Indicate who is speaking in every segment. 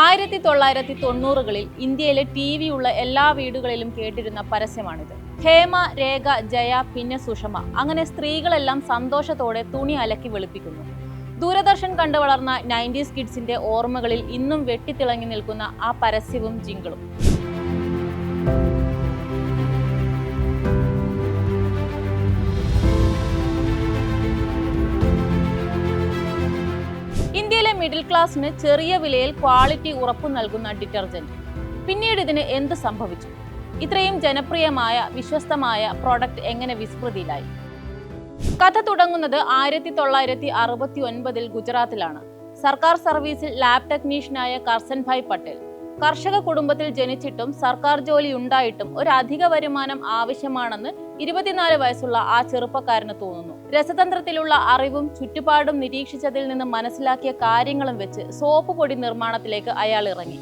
Speaker 1: ആയിരത്തി തൊള്ളായിരത്തി തൊണ്ണൂറുകളിൽ ഇന്ത്യയിലെ ടി വി ഉള്ള എല്ലാ വീടുകളിലും കേട്ടിരുന്ന പരസ്യമാണിത്. ഹേമ രേഖ ജയ പിന്നെ സുഷമ. അങ്ങനെ സ്ത്രീകളെല്ലാം സന്തോഷത്തോടെ തുണി അലക്കി വെളുപ്പിക്കുന്നു. ദൂരദർശൻ കണ്ടു വളർന്ന നയന്റീസ് കിഡ്സിന്റെ ഓർമ്മകളിൽ ഇന്നും വെട്ടിത്തിളങ്ങി നിൽക്കുന്ന ആ പരസ്യവും ജിങ്കളും. മിഡിൽ ക്ലാസ്സിന് ചെറിയ വിലയിൽ ക്വാളിറ്റി ഉറപ്പു നൽകുന്ന ഡിറ്റർജന്റ് പിന്നീട് ഇതിന് എന്ത് സംഭവിച്ചു? ഇത്രയും ജനപ്രിയമായ വിശ്വസ്തമായ പ്രോഡക്റ്റ് എങ്ങനെ വിസ്മൃതിയിലായി? കഥ തുടങ്ങുന്നത് ആയിരത്തി തൊള്ളായിരത്തി അറുപത്തി ഒൻപതിൽ ഗുജറാത്തിലാണ് സർക്കാർ സർവീസിൽ ലാബ് ടെക്നീഷ്യനായ കർസൻഭായ് പട്ടേൽ. കർഷക കുടുംബത്തിൽ ജനിച്ചിട്ടും സർക്കാർ ജോലി ഉണ്ടായിട്ടും ഒരു അധിക വരുമാനം ആവശ്യമാണെന്ന് ഇരുപത്തിനാല് വയസ്സുള്ള ആ ചെറുപ്പക്കാരന് തോന്നുന്നു. രസതന്ത്രത്തിലുള്ള അറിവും ചുറ്റുപാടും നിരീക്ഷിച്ചതിൽ നിന്ന് മനസ്സിലാക്കിയ കാര്യങ്ങളും വെച്ച് സോപ്പ് പൊടി നിർമ്മാണത്തിലേക്ക് അയാൾ ഇറങ്ങി.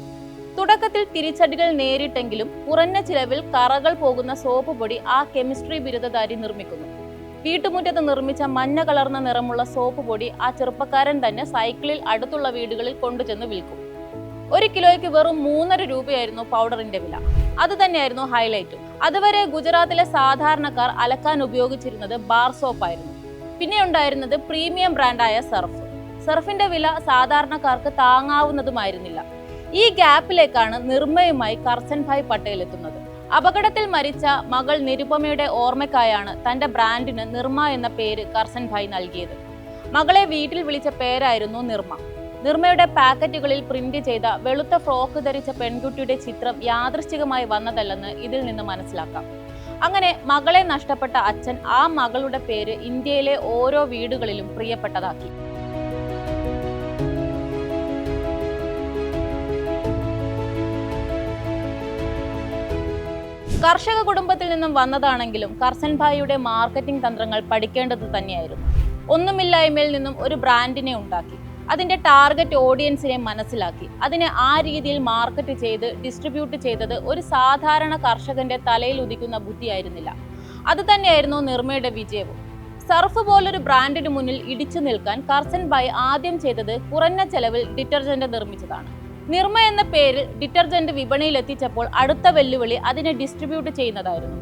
Speaker 1: തുടക്കത്തിൽ തിരിച്ചടികൾ നേരിട്ടെങ്കിലും കുറഞ്ഞ ചിലവിൽ കറകൾ പോകുന്ന സോപ്പ് പൊടി ആ കെമിസ്ട്രി ബിരുദധാരി നിർമ്മിക്കുന്നു. വീട്ടുമുറ്റത്ത് നിർമ്മിച്ച മഞ്ഞ കലർന്ന നിറമുള്ള സോപ്പ് പൊടി ആ ചെറുപ്പക്കാരൻ തന്നെ സൈക്കിളിൽ അടുത്തുള്ള വീടുകളിൽ കൊണ്ടുചെന്ന് വിൽക്കും. ഒരു കിലോയ്ക്ക് വെറും മൂന്നര രൂപയായിരുന്നു പൗഡറിന്റെ വില. അത് തന്നെയായിരുന്നു ഹൈലൈറ്റും അതുവരെ ഗുജറാത്തിലെ സാധാരണക്കാർ അലക്കാൻ ഉപയോഗിച്ചിരുന്നത് ബാർ സോപ്പായിരുന്നു പിന്നെ ഉണ്ടായിരുന്നത് പ്രീമിയം ബ്രാൻഡായ സർഫ് സർഫിന്റെ വില സാധാരണക്കാർക്ക് താങ്ങാവുന്നതുമായിരുന്നില്ല. ഈ ഗ്യാപ്പിലേക്കാണ് നിർമ്മയുമായി കർസൻഭായ് പട്ടേൽ എത്തുന്നത് അപകടത്തിൽ മരിച്ച മകൾ നിരുപമയുടെ ഓർമ്മയ്ക്കായാണ് തന്റെ ബ്രാൻഡിന് നിർമ്മ എന്ന പേര് കർസൻഭായ് നൽകിയത്. മകളെ വീട്ടിൽ വിളിച്ച പേരായിരുന്നു നിർമ്മ. നിർമ്മയുടെ പാക്കറ്റുകളിൽ പ്രിന്റ് ചെയ്ത വെളുത്ത ഫ്രോക്ക് ധരിച്ച പെൺകുട്ടിയുടെ ചിത്രം യാദൃശ്ചികമായി വന്നതല്ലെന്ന് ഇതിൽ നിന്ന് മനസ്സിലാക്കാം. അങ്ങനെ മകളെ നഷ്ടപ്പെട്ട അച്ഛൻ ആ മകളുടെ പേര് ഇന്ത്യയിലെ ഓരോ വീടുകളിലും പ്രിയപ്പെട്ടതാക്കി. കർഷക കുടുംബത്തിൽ നിന്നും വന്നതാണെങ്കിലും കർസൻഭായിയുടെ മാർക്കറ്റിംഗ് തന്ത്രങ്ങൾ പഠിക്കേണ്ടത് തന്നെയായിരുന്നു. ഒന്നുമില്ലായ്മയിൽ നിന്നും ഒരു ബ്രാൻഡിനെ ഉണ്ടാക്കി. അതിന്റെ ടാർഗറ്റ് ഓഡിയൻസിനെ മനസ്സിലാക്കി. അതിനെ ആ രീതിയിൽ മാർക്കറ്റ് ചെയ്ത് ഡിസ്ട്രിബ്യൂട്ട് ചെയ്തത് ഒരു സാധാരണ കർഷകന്റെ തലയിൽ ഉദിക്കുന്ന ബുദ്ധിയായിരുന്നില്ല അത് തന്നെയായിരുന്നു നിർമ്മയുടെ വിജയവും. സർഫ് പോലൊരു ബ്രാൻഡിന് മുന്നിൽ ഇടിച്ചു നിൽക്കാൻ കർസൻ ബൈ ആദ്യം ചെയ്തത് കുറഞ്ഞ ചെലവിൽ ഡിറ്റർജന്റ് നിർമ്മിച്ചതാണ്. നിർമ്മ എന്ന പേരിൽ ഡിറ്റർജന്റ് വിപണിയിൽ എത്തിച്ചപ്പോൾ അടുത്ത വെല്ലുവിളി അതിനെ ഡിസ്ട്രിബ്യൂട്ട് ചെയ്യുന്നതായിരുന്നു.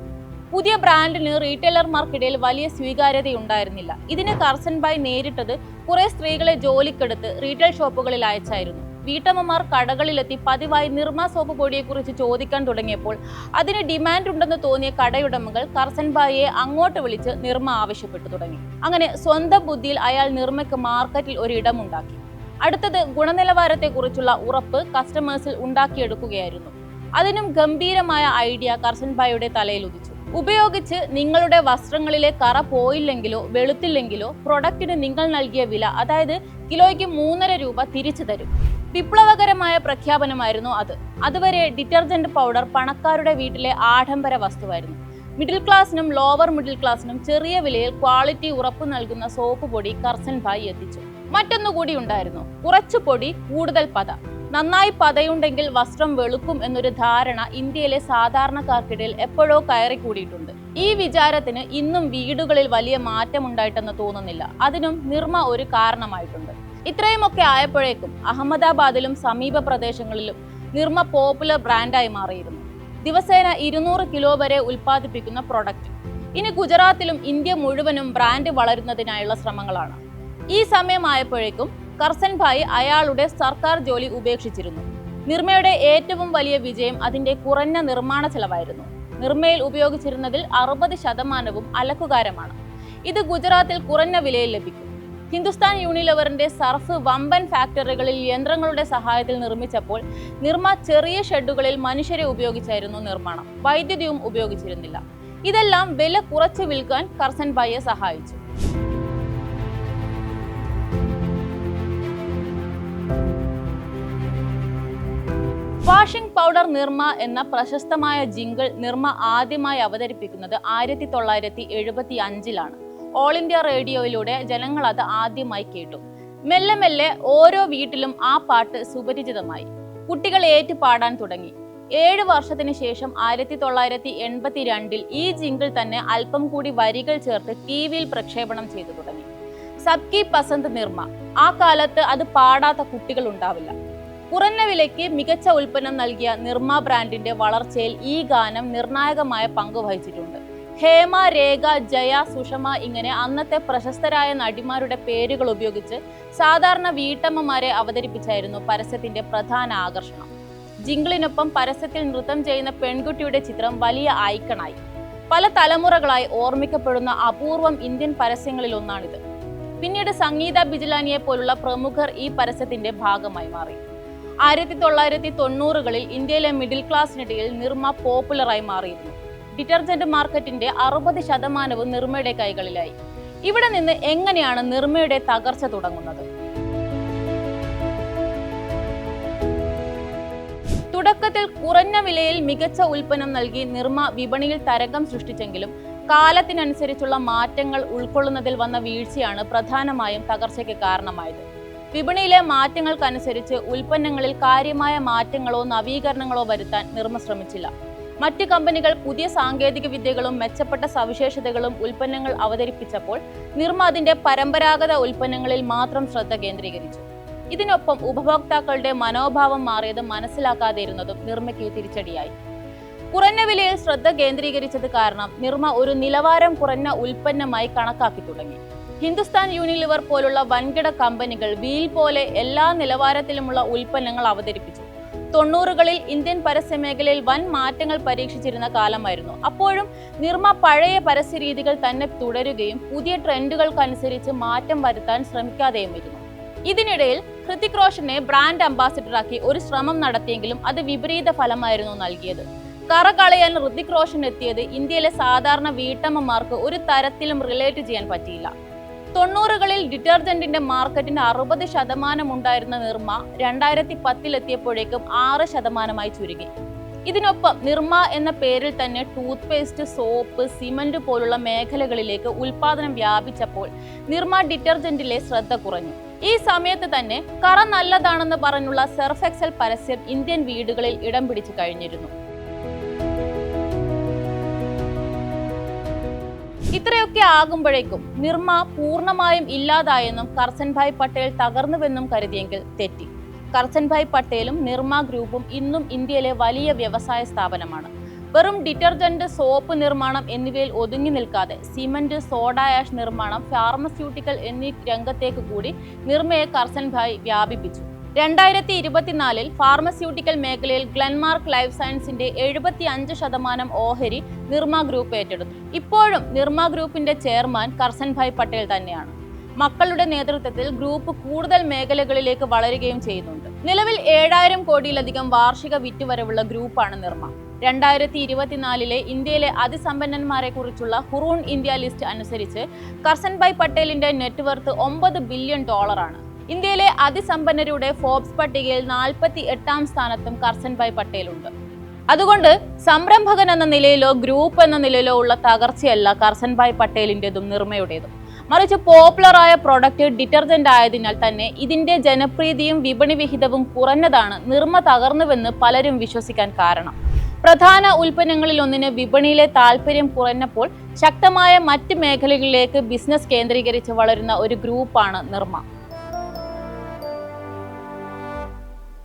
Speaker 1: പുതിയ ബ്രാൻഡിന് റീറ്റെയിലർമാർക്കിടയിൽ വലിയ സ്വീകാര്യതയുണ്ടായിരുന്നില്ല. ഇതിന് കർസൻ ബായ് നേരിട്ടത് കുറെ സ്ത്രീകളെ ജോലിക്കെടുത്ത് റീറ്റെയിൽ ഷോപ്പുകളിൽ അയച്ചായിരുന്നു. വീട്ടമ്മമാർ കടകളിലെത്തി പതിവായി നിർമ്മ സോപ്പ് പൊടിയെക്കുറിച്ച് ചോദിക്കാൻ തുടങ്ങിയപ്പോൾ അതിന് ഡിമാൻഡ് ഉണ്ടെന്ന് തോന്നിയ കടയുടമകൾ കർസൻബായിയെ അങ്ങോട്ട് വിളിച്ച് നിർമ്മ ആവശ്യപ്പെട്ടു തുടങ്ങി. അങ്ങനെ സ്വന്തം ബുദ്ധിയിൽ അയാൾ നിർമ്മയ്ക്ക് മാർക്കറ്റിൽ ഒരു ഇടമുണ്ടാക്കി. അടുത്തത് ഗുണനിലവാരത്തെക്കുറിച്ചുള്ള ഉറപ്പ് കസ്റ്റമേഴ്സിൽ ഉണ്ടാക്കിയെടുക്കുകയായിരുന്നു. അതിനും ഗംഭീരമായ ഐഡിയ കർസൻബായിയുടെ തലയിൽ ഉദിച്ചു. ഉപയോഗിച്ച് നിങ്ങളുടെ വസ്ത്രങ്ങളിലെ കറ പോയില്ലെങ്കിലോ വെളുത്തില്ലെങ്കിലോ പ്രൊഡക്റ്റിന് നിങ്ങൾ നൽകിയ വില അതായത് കിലോയ്ക്ക് മൂന്നര രൂപ തിരിച്ചു തരും. വിപ്ലവകരമായ പ്രഖ്യാപനമായിരുന്നു അത്. അതുവരെ ഡിറ്റർജന്റ് പൗഡർ പണക്കാരുടെ വീട്ടിലെ ആഡംബര വസ്തുവായിരുന്നു. മിഡിൽ ക്ലാസ്സിനും ലോവർ മിഡിൽ ക്ലാസ്സിനും ചെറിയ വിലയിൽ ക്വാളിറ്റി ഉറപ്പു നൽകുന്ന സോപ്പ് പൊടി കർസൻ ഭായി എത്തിച്ചു. മറ്റൊന്നുകൂടി ഉണ്ടായിരുന്നു. കുറച്ചു പൊടി കൂടുതൽ പത. നന്നായി പതയുണ്ടെങ്കിൽ വസ്ത്രം വെളുക്കും എന്നൊരു ധാരണ ഇന്ത്യയിലെ സാധാരണക്കാർക്കിടയിൽ എപ്പോഴോ കയറി കൂടിയിട്ടുണ്ട് ഈ വിചാരത്തിന് ഇന്നും വീടുകളിൽ വലിയ മാറ്റമുണ്ടായിട്ടെന്ന് തോന്നുന്നില്ല. അതിനും നിർമ്മ ഒരു കാരണമായിട്ടുണ്ട്. ഇത്രയുമൊക്കെ ആയപ്പോഴേക്കും അഹമ്മദാബാദിലും സമീപ പ്രദേശങ്ങളിലും നിർമ്മ പോപ്പുലർ ബ്രാൻഡായി മാറിയിരുന്നു. ദിവസേന ഇരുന്നൂറ് കിലോ വരെ ഉൽപ്പാദിപ്പിക്കുന്ന പ്രൊഡക്റ്റ്. ഇനി ഗുജറാത്തിലും ഇന്ത്യ മുഴുവനും ബ്രാൻഡ് വളരുന്നതിനായുള്ള ശ്രമങ്ങളാണ്. ഈ സമയമായപ്പോഴേക്കും കർസൻ ഭായ് അയാളുടെ സർക്കാർ ജോലി ഉപേക്ഷിച്ചിരുന്നു. നിർമ്മയുടെ ഏറ്റവും വലിയ വിജയം അതിന്റെ കുറഞ്ഞ നിർമ്മാണ ചെലവായിരുന്നു. നിർമ്മയിൽ ഉപയോഗിച്ചിരുന്നതിൽ അറുപത് ശതമാനവും അലക്കുകാരമാണ്. ഇത് ഗുജറാത്തിൽ കുറഞ്ഞ വിലയിൽ ലഭിക്കും. ഹിന്ദുസ്ഥാൻ യൂണിലവറിന്റെ സർഫ് വമ്പൻ ഫാക്ടറികളിൽ യന്ത്രങ്ങളുടെ സഹായത്തിൽ നിർമ്മിച്ചപ്പോൾ നിർമ്മ ചെറിയ ഷെഡുകളിൽ മനുഷ്യരെ ഉപയോഗിച്ചായിരുന്നു നിർമ്മാണം. വൈദ്യുതിയും ഉപയോഗിച്ചിരുന്നില്ല. ഇതെല്ലാം വില കുറച്ച് വിൽക്കാൻ കർസൻ ഭായിയെ സഹായിച്ചു. വാഷിംഗ് പൗഡർ നിർമ്മ എന്ന പ്രശസ്തമായ ജിങ്കിൾ നിർമ്മ ആദ്യമായി അവതരിപ്പിക്കുന്നത് ആയിരത്തി തൊള്ളായിരത്തി എഴുപത്തി അഞ്ചിലാണ് ഓൾ ഇന്ത്യ റേഡിയോയിലൂടെ ജനങ്ങൾ അത് ആദ്യമായി കേട്ടു. മെല്ലെ മെല്ലെ ഓരോ വീട്ടിലും ആ പാട്ട് സുപരിചിതമായി. കുട്ടികൾ ഏറ്റു പാടാൻ തുടങ്ങി. ഏഴ് വർഷത്തിന് ശേഷം ആയിരത്തി തൊള്ളായിരത്തി എൺപത്തി രണ്ടിൽ ഈ ജിങ്കിൾ തന്നെ അല്പം കൂടി വരികൾ ചേർത്ത് ടി വിയിൽ പ്രക്ഷേപണം ചെയ്തു തുടങ്ങി. സബ്കി പസന്ത് നിർമ്മ. ആ കാലത്ത് അത് പാടാത്ത കുട്ടികൾ ഉണ്ടാവില്ല. കുറഞ്ഞ വിലയ്ക്ക് മികച്ച ഉൽപ്പന്നം നൽകിയ നിർമ്മ ബ്രാൻഡിന്റെ വളർച്ചയിൽ ഈ ഗാനം നിർണായകമായ പങ്ക് വഹിച്ചിട്ടുണ്ട്. ഹേമ രേഖ ജയ സുഷമ ഇങ്ങനെ അന്നത്തെ പ്രശസ്തരായ നടിമാരുടെ പേരുകൾ ഉപയോഗിച്ച് സാധാരണ വീട്ടമ്മമാരെ അവതരിപ്പിച്ചായിരുന്നു പരസ്യത്തിന്റെ പ്രധാന ആകർഷണം. ജിംഗിളിനൊപ്പം പരസ്യത്തിൽ നൃത്തം ചെയ്യുന്ന പെൺകുട്ടിയുടെ ചിത്രം വലിയ ഐക്കണായി. പല തലമുറകളായി ഓർമ്മിക്കപ്പെടുന്ന അപൂർവം ഇന്ത്യൻ പരസ്യങ്ങളിൽ ഒന്നാണിത്. പിന്നീട് സംഗീത ബിജിലാനിയെ പോലുള്ള പ്രമുഖർ ഈ പരസ്യത്തിന്റെ ഭാഗമായി മാറി. ആയിരത്തി തൊള്ളായിരത്തി തൊണ്ണൂറുകളിൽ ഇന്ത്യയിലെ മിഡിൽ ക്ലാസ്സിനിടയിൽ നിർമ്മ പോപ്പുലറായി മാറിയിരുന്നു. ഡിറ്റർജന്റ് മാർക്കറ്റിന്റെ അറുപത് ശതമാനവും നിർമ്മയുടെ കൈകളിലായി. ഇവിടെ നിന്ന് എങ്ങനെയാണ് നിർമ്മയുടെ തകർച്ച തുടങ്ങുന്നത്? തുടക്കത്തിൽ കുറഞ്ഞ വിലയിൽ മികച്ച ഉൽപ്പന്നം നൽകി നിർമ്മ വിപണിയിൽ തരംഗം സൃഷ്ടിച്ചെങ്കിലും കാലത്തിനനുസരിച്ചുള്ള മാറ്റങ്ങൾ ഉൾക്കൊള്ളുന്നതിൽ വന്ന വീഴ്ചയാണ് പ്രധാനമായും തകർച്ചയ്ക്ക് കാരണമായത്. വിപണിയിലെ മാറ്റങ്ങൾക്കനുസരിച്ച് ഉൽപ്പന്നങ്ങളിൽ കാര്യമായ മാറ്റങ്ങളോ നവീകരണങ്ങളോ വരുത്താൻ നിർമ്മ ശ്രമിച്ചില്ല. മറ്റ് കമ്പനികൾ പുതിയ സാങ്കേതിക വിദ്യകളും മെച്ചപ്പെട്ട സവിശേഷതകളും ഉൽപ്പന്നങ്ങൾ അവതരിപ്പിച്ചപ്പോൾ നിർമ്മ അതിന്റെ പരമ്പരാഗത ഉൽപ്പന്നങ്ങളിൽ മാത്രം ശ്രദ്ധ കേന്ദ്രീകരിച്ചു. ഇതിനൊപ്പം ഉപഭോക്താക്കളുടെ മനോഭാവം മാറിയത് മനസ്സിലാക്കാതിരുന്നതും നിർമ്മയ്ക്ക് തിരിച്ചടിയായി. കുറഞ്ഞ വിലയിൽ ശ്രദ്ധ കേന്ദ്രീകരിച്ചത് കാരണം നിർമ്മ ഒരു നിലവാരം കുറഞ്ഞ ഉൽപ്പന്നമായി കണക്കാക്കി തുടങ്ങി. ഹിന്ദുസ്ഥാൻ യൂണിലിവർ പോലുള്ള വൻകിട കമ്പനികൾ വീൽ പോലെ എല്ലാ നിലവാരത്തിലുമുള്ള ഉൽപ്പന്നങ്ങൾ അവതരിപ്പിച്ചു. തൊണ്ണൂറുകളിൽ ഇന്ത്യൻ പരസ്യ മേഖലയിൽ വൻ മാറ്റങ്ങൾ പരീക്ഷിച്ചിരുന്ന കാലമായിരുന്നു. അപ്പോഴും നിർമ്മ പഴയ പരസ്യ രീതികൾ തന്നെ തുടരുകയും പുതിയ ട്രെൻഡുകൾക്കനുസരിച്ച് മാറ്റം വരുത്താൻ ശ്രമിക്കാതെയും ഇരുന്നു. ഇതിനിടയിൽ ഹൃതിക് റോഷനെ ബ്രാൻഡ് അംബാസിഡറാക്കി ഒരു ശ്രമം നടത്തിയെങ്കിലും അത് വിപരീത ഫലമായിരുന്നു നൽകിയത്. കറ കളയാൻ ഋതിക് റോഷൻ എത്തിയത് ഇന്ത്യയിലെ സാധാരണ വീട്ടമ്മമാർക്ക് ഒരു തരത്തിലും റിലേറ്റ് ചെയ്യാൻ പറ്റിയില്ല. തൊണ്ണൂറുകളിൽ ഡിറ്റർജന്റിന്റെ മാർക്കറ്റിന്റെ അറുപത് ശതമാനം ഉണ്ടായിരുന്ന നിർമ്മ രണ്ടായിരത്തി പത്തിലെത്തിയപ്പോഴേക്കും ആറ് ശതമാനമായി ചുരുങ്ങി. ഇതിനൊപ്പം നിർമ്മ എന്ന പേരിൽ തന്നെ ടൂത്ത് പേസ്റ്റ് സോപ്പ് സിമന്റ് പോലുള്ള മേഖലകളിലേക്ക് ഉൽപാദനം വ്യാപിച്ചപ്പോൾ നിർമ്മ ഡിറ്റർജന്റിലെ ശ്രദ്ധ കുറഞ്ഞു. ഈ സമയത്ത് തന്നെ കറ നല്ലതാണെന്ന് പറഞ്ഞുള്ള സെർഫ് എക്സൽ പരസ്യം ഇന്ത്യൻ വീടുകളിൽ ഇടം പിടിച്ചു കഴിഞ്ഞിരുന്നു. ഇത്രയൊക്കെ ആകുമ്പോഴേക്കും നിർമ്മ പൂർണമായും ഇല്ലാതായെന്നും കർസൻഭായ് പട്ടേൽ തകർന്നുവെന്നും കരുതിയെങ്കിൽ തെറ്റി. കർസൻഭായ് പട്ടേലും നിർമ്മ ഗ്രൂപ്പും ഇന്നും ഇന്ത്യയിലെ വലിയ വ്യവസായ സ്ഥാപനമാണ്. വെറും ഡിറ്റർജന്റ് സോപ്പ് നിർമ്മാണം എന്നിവയിൽ ഒതുങ്ങി നിൽക്കാതെ സിമന്റ് സോഡ ആഷ് നിർമ്മാണം ഫാർമസ്യൂട്ടിക്കൽ എന്നീ രംഗത്തേക്ക് കൂടി നിർമ്മയെ കർസൻഭായ് വ്യാപിപ്പിച്ചു. രണ്ടായിരത്തി ഇരുപത്തിനാലിൽ ഫാർമസ്യൂട്ടിക്കൽ മേഖലയിൽ ഗ്ലെൻമാർക്ക് ലൈഫ് സയൻസിന്റെ എഴുപത്തി അഞ്ച് ശതമാനം ഓഹരി നിർമ്മ ഗ്രൂപ്പ് ഏറ്റെടുത്തു. ഇപ്പോഴും നിർമ്മ ഗ്രൂപ്പിന്റെ ചെയർമാൻ കർസൻഭായ് പട്ടേൽ തന്നെയാണ്. മക്കളുടെ നേതൃത്വത്തിൽ ഗ്രൂപ്പ് കൂടുതൽ മേഖലകളിലേക്ക് വളരുകയും ചെയ്യുന്നുണ്ട്. നിലവിൽ ഏഴായിരം കോടിയിലധികം വാർഷിക വിറ്റുവരവുള്ള ഗ്രൂപ്പാണ് നിർമ്മ. രണ്ടായിരത്തി ഇരുപത്തിനാലിലെ ഇന്ത്യയിലെ അതിസമ്പന്നന്മാരെ കുറിച്ചുള്ള ഹുറൂൺ ഇന്ത്യ ലിസ്റ്റ് അനുസരിച്ച് കർസൻഭായ് പട്ടേലിന്റെ നെറ്റ്വർത്ത് ഒമ്പത് ബില്യൺ ഡോളറാണ്. ഇന്ത്യയിലെ അതിസമ്പന്നരുടെ ഫോബ്സ് പട്ടികയിൽ നാൽപ്പത്തി എട്ടാം സ്ഥാനത്തും കർസൻഭായ് പട്ടേലുണ്ട്. അതുകൊണ്ട് സംരംഭകൻ എന്ന നിലയിലോ ഗ്രൂപ്പ് എന്ന നിലയിലോ ഉള്ള തകർച്ചയല്ല കർസൻഭായ് പട്ടേലിന്റെതും നിർമ്മയുടേതും. മറിച്ച് പോപ്പുലറായ പ്രൊഡക്റ്റ് ഡിറ്റർജന്റ് ആയതിനാൽ തന്നെ ഇതിന്റെ ജനപ്രീതിയും വിപണി വിഹിതവും കുറഞ്ഞതാണ് നിർമ്മ തകർന്നുവെന്ന് പലരും വിശ്വസിക്കാൻ കാരണം. പ്രധാന ഉൽപ്പന്നങ്ങളിൽ ഒന്നിന് വിപണിയിലെ താല്പര്യം കുറഞ്ഞപ്പോൾ ശക്തമായ മറ്റ് മേഖലകളിലേക്ക് ബിസിനസ് കേന്ദ്രീകരിച്ച് വളരുന്ന ഒരു ഗ്രൂപ്പാണ് നിർമ്മ.